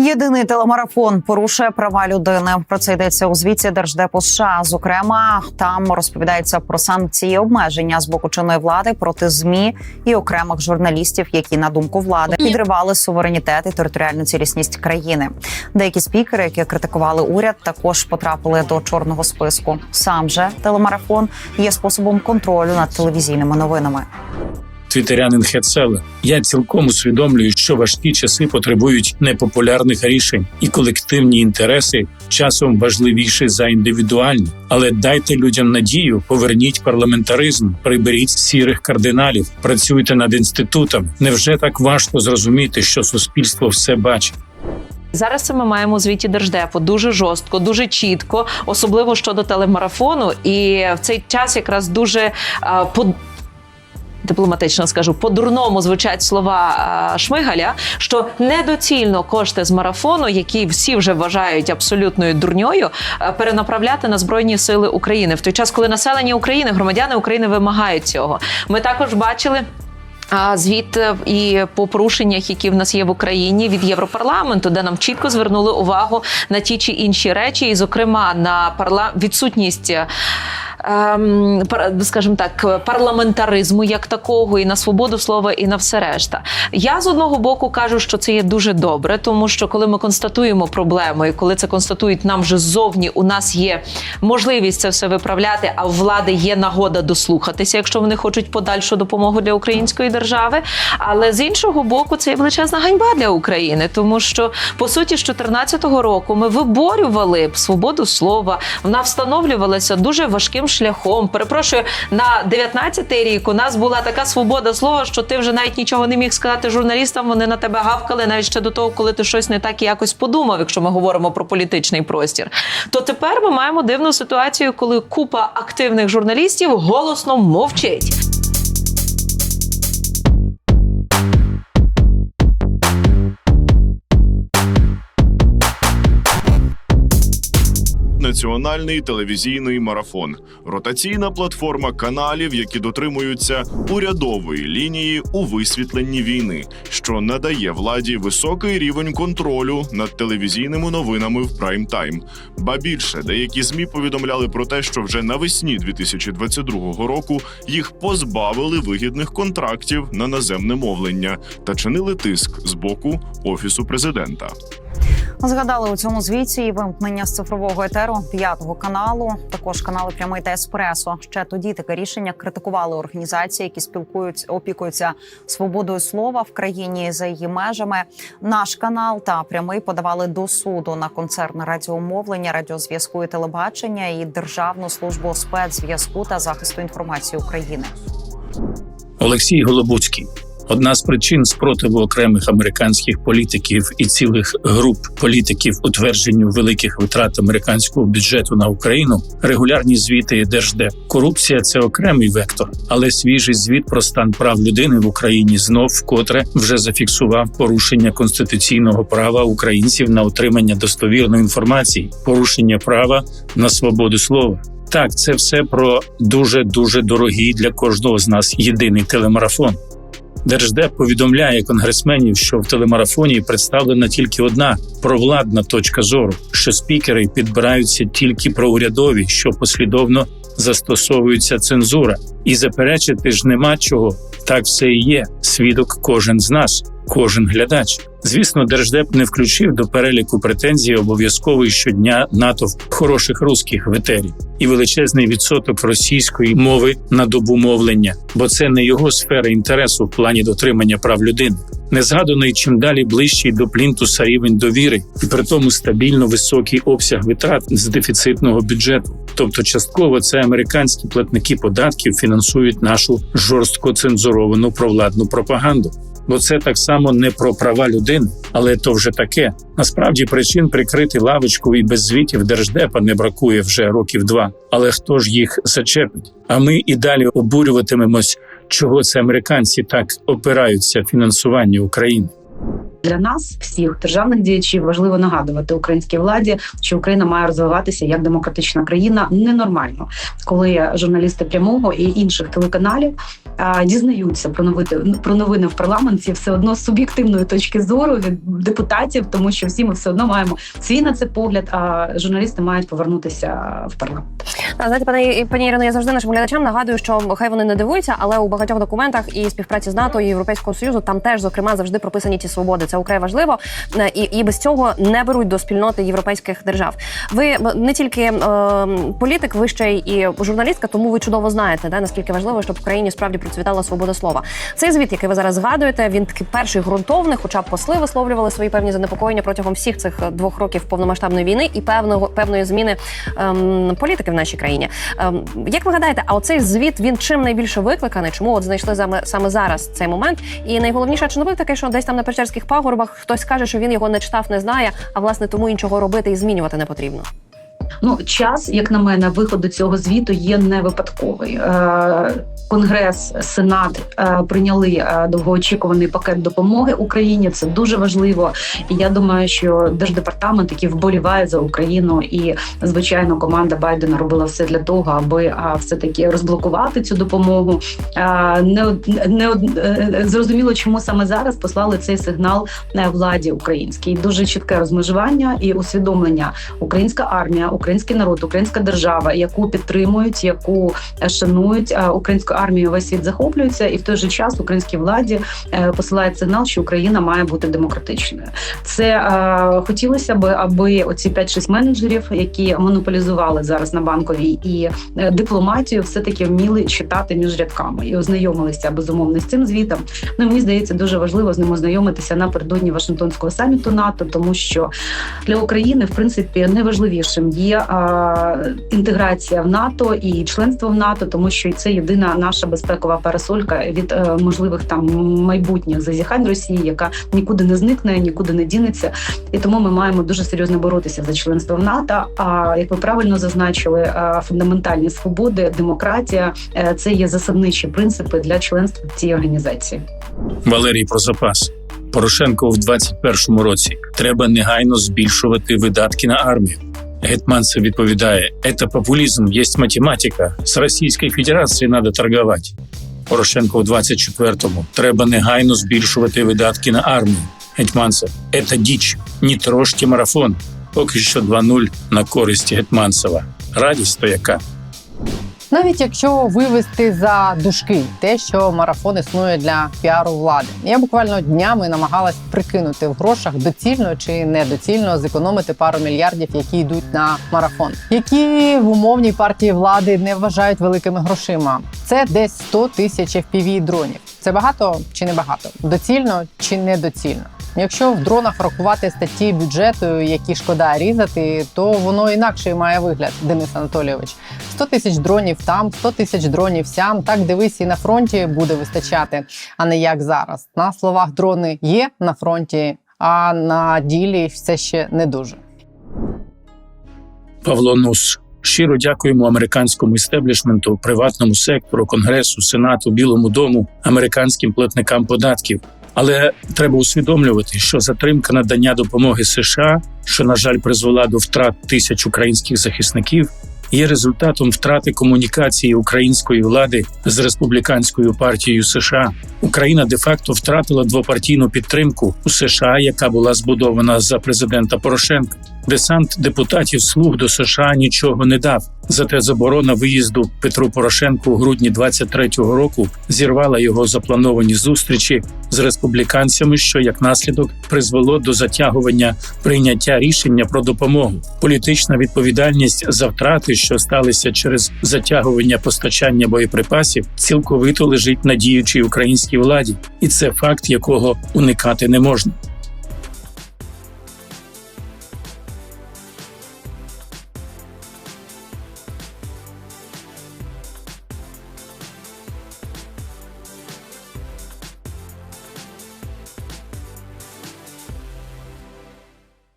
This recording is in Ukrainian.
Єдиний телемарафон порушує права людини. Про це йдеться у звіті Держдепу США. Зокрема, там розповідається про санкції і обмеження з боку чинної влади проти змі і окремих журналістів, які на думку влади підривали суверенітет і територіальну цілісність країни. Деякі спікери, які критикували уряд, також потрапили до чорного списку. Сам же телемарафон є способом контролю над телевізійними новинами. Твітерянин Хецела. Я цілком усвідомлюю, що важкі часи потребують непопулярних рішень, і колективні інтереси часом важливіші за індивідуальні. Але дайте людям надію, поверніть парламентаризм, приберіть сірих кардиналів, працюйте над інститутом. Невже так важко зрозуміти, що суспільство все бачить? Зараз ми маємо у звіті держдепу дуже жорстко, дуже чітко, особливо щодо телемарафону. І в цей час якраз дуже е. Дипломатично скажу, по-дурному звучать слова е, Шмигаля, що недоцільно кошти з марафону, які всі вже вважають абсолютною дурньою, е, перенаправляти на збройні сили України в той час, коли населення України, громадяни України вимагають цього. Ми також бачили. А звіт е, і по порушеннях, які в нас є в Україні від Європарламенту, де нам чітко звернули увагу на ті чи інші речі, і, зокрема, на парла... відсутність. Ем, Скажімо так, парламентаризму як такого, і на свободу слова, і на все решта. Я з одного боку кажу, що це є дуже добре, тому що коли ми констатуємо проблему, і коли це констатують нам вже ззовні, у нас є можливість це все виправляти, а в влади є нагода дослухатися, якщо вони хочуть подальшу допомогу для української держави. Але з іншого боку, це є величезна ганьба для України, тому що по суті з 2014 року ми виборювали б свободу слова. Вона встановлювалася дуже важким шляхом. Перепрошую, на 19-й рік у нас була така свобода слова, що ти вже навіть нічого не міг сказати журналістам. Вони на тебе гавкали навіть ще до того, коли ти щось не так і якось подумав, якщо ми говоримо про політичний простір. То тепер ми маємо дивну ситуацію, коли купа активних журналістів голосно мовчить. Національний телевізійний марафон ротаційна платформа каналів, які дотримуються урядової лінії у висвітленні війни, що надає владі високий рівень контролю над телевізійними новинами в прайм-тайм. Ба більше деякі змі повідомляли про те, що вже навесні 2022 року їх позбавили вигідних контрактів на наземне мовлення та чинили тиск з боку офісу президента. Згадали у цьому звіті і вимкнення з цифрового етеру п'ятого каналу, також канали прямий та еспресо. Ще тоді таке рішення критикували організації, які спілкуються, опікуються свободою слова в країні за її межами. Наш канал та прямий подавали до суду на концерн радіомовлення, радіозв'язку і телебачення і Державну службу спецзв'язку та захисту інформації України. Олексій Голобуцький. Одна з причин спротиву окремих американських політиків і цілих груп політиків утвердженню великих витрат американського бюджету на Україну регулярні звіти держдеп. Корупція це окремий вектор, але свіжий звіт про стан прав людини в Україні знов вкотре вже зафіксував порушення конституційного права українців на отримання достовірної інформації, порушення права на свободу слова. Так, це все про дуже дуже дорогий для кожного з нас єдиний телемарафон. Держдеп повідомляє конгресменів, що в телемарафоні представлена тільки одна провладна точка зору, що спікери підбираються тільки проурядові, що послідовно застосовується цензура, і заперечити ж нема чого. Так все і є. Свідок кожен з нас, кожен глядач. Звісно, держдеп не включив до переліку претензій обов'язковий щодня натовп хороших русських в етері і величезний відсоток російської мови на добу мовлення, бо це не його сфера інтересу в плані дотримання прав людини. Незгаданий чим далі ближчий до плінтуса рівень довіри, і при тому стабільно високий обсяг витрат з дефіцитного бюджету. Тобто, частково це американські платники податків фінансують нашу жорстко цензуровану провладну пропаганду. Бо це так само не про права людини, але то вже таке. Насправді причин прикрити лавочку і без звітів держдепа не бракує вже років два. Але хто ж їх зачепить? А ми і далі обурюватимемось, чого це американці так опираються фінансування України. Для нас, всіх державних діячів, важливо нагадувати українській владі, що Україна має розвиватися як демократична країна. Ненормально, коли журналісти прямого і інших телеканалів а, дізнаються про новини про новини в парламенті, все одно з суб'єктивної точки зору від депутатів, тому що всі ми все одно маємо свій на це погляд. А журналісти мають повернутися в парламент. А, Знаєте, пане пані Ірино, я завжди нашим глядачам нагадую, що хай вони не дивуються, але у багатьох документах і співпраці з НАТО і Європейського союзу там теж зокрема завжди прописані ті свободи. Це украй важливо, Е, і, і без цього не беруть до спільноти європейських держав. Ви е, не тільки е, політик, ви ще й журналістка, тому ви чудово знаєте, да, наскільки важливо, щоб в країні справді процвітала свобода слова. Цей звіт, який ви зараз згадуєте, він такий перший ґрунтовний, хоча б посли висловлювали свої певні занепокоєння протягом всіх цих двох років повномасштабної війни і певного певної зміни ем, політики в нашій країні. Ем, як ви гадаєте, а оцей звіт він чим найбільше викликаний? Чому от знайшли саме, зараз цей момент? І найголовніше, чи не буде таке, що десь там на Печерських пагорбах хтось каже, що він його не читав, не знає, а власне тому іншого робити і змінювати не потрібно. Ну, час, як на мене, виходу цього звіту є не випадковий. Е, Конгрес, Сенат е, прийняли е, довгоочікуваний пакет допомоги Україні. Це дуже важливо. І я думаю, що держдепартамент, який вболіває за Україну, і звичайно, команда Байдена робила все для того, аби все таки розблокувати цю допомогу. Е, Не не е, зрозуміло, чому саме зараз послали цей сигнал е, владі українській. Дуже чітке розмежування і усвідомлення українська армія, український народ, українська держава, яку підтримують, яку е, шанують е, українську армію. Весь світ захоплюється, і в той же час українській владі е, посилають сигнал, що Україна має бути демократичною. Це е, хотілося б, аби оці 5-6 менеджерів, які монополізували зараз на банковій і е, дипломатію, все таки вміли читати між рядками і ознайомилися безумовно з цим звітом. Ну мені здається, дуже важливо з ним ознайомитися напередодні Вашингтонського саміту НАТО, тому що для України в принципі найважливішим є інтеграція в НАТО і членство в НАТО, тому що це єдина наша безпекова парасолька від е, можливих там майбутніх зазіхань Росії, яка нікуди не зникне, нікуди не дінеться. І тому ми маємо дуже серйозно боротися за членство в НАТО. А як ви правильно зазначили, е, фундаментальні свободи, демократія е, це є засадничі принципи для членства в цій організації. Валерій про запас. Порошенко в 21-му році треба негайно збільшувати видатки на армію. Гетманцев відповідає: «Это популізм, є математика. З Російською Федерацією треба торгувати. Порошенко у 24-му треба негайно збільшувати видатки на армію. Гетьманцев, «Это діч, не трошки марафон. Поки що 2-0 на користь Гетманцева. Радість то яка. Навіть якщо вивести за дужки те, що марафон існує для піару влади, я буквально днями намагалась прикинути в грошах доцільно чи недоцільно зекономити пару мільярдів, які йдуть на марафон, які в умовній партії влади не вважають великими грошима. Це десь 100 тисяч fpv дронів. Це багато чи не багато? Доцільно чи недоцільно? Якщо в дронах рахувати статті бюджету, які шкода різати, то воно інакше має вигляд, Денис Анатолійович. 100 тисяч дронів там, 100 тисяч дронів сям. Так дивись, і на фронті буде вистачати, а не як зараз. На словах дрони є на фронті, а на ділі все ще не дуже. Павло Нус. Щиро дякуємо американському істеблішменту, приватному сектору, конгресу, сенату, Білому дому, американським платникам податків. Але треба усвідомлювати, що затримка надання допомоги США, що на жаль призвела до втрат тисяч українських захисників, є результатом втрати комунікації української влади з республіканською партією США. Україна де-факто втратила двопартійну підтримку у США, яка була збудована за президента Порошенка. Десант депутатів слуг до США нічого не дав. Зате заборона виїзду Петру Порошенку у грудні 23-го року зірвала його заплановані зустрічі з республіканцями, що як наслідок призвело до затягування прийняття рішення про допомогу. Політична відповідальність за втрати, що сталися через затягування постачання боєприпасів, цілковито лежить на діючій українській владі, і це факт, якого уникати не можна.